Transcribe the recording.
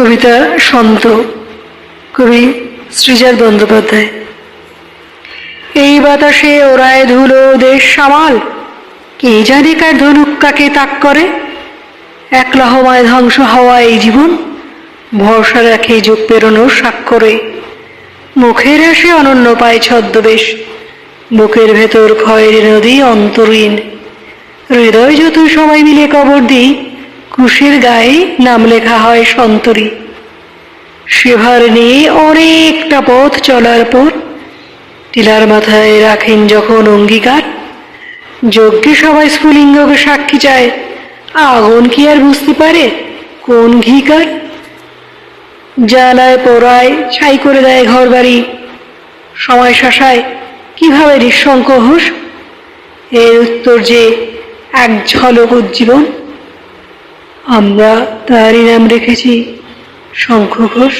কবিতা সন্ত কবি শ্রীজাত বন্দ্যোপাধ্যায়। এই বাতাসে ওরায় ধুলো দেশ সামাল, কে জানে কার ধনুক কাকে তাক করে? একলা হওয়ায় ধ্বংস হওয়া এই জীবন, ভরসা রাখে যুগ পেরোনোর স্বাক্ষরে। মুখের আসে অনন্য পায় ছদ্মবেশ, বুকের ভেতর ক্ষয়ের নদী অন্তরীণ। হৃদয় যত সবাই মিলে কবর দিই কুশের গায়ে নাম লেখা হয় সন্তরী। সেভার নিয়ে অনেকটা পথ চলার পর টিলার মাথায় রাখেন যখন অঙ্গীকার, যজ্ঞে সবাই স্ফুলিঙ্গকে সাক্ষী চায়। আগুন কি আর বুঝতে পারে কোন ঘিকার জ্বালায় পোড়ায়, ছাই করে দেয় ঘর বাড়ি সময় শাসায়, কীভাবে নিঃশঙ্ক হোস? এর উত্তর যে এক ঝলক উজ্জীবন আমরা তারই নাম রেখেছি শঙ্খ ঘোষ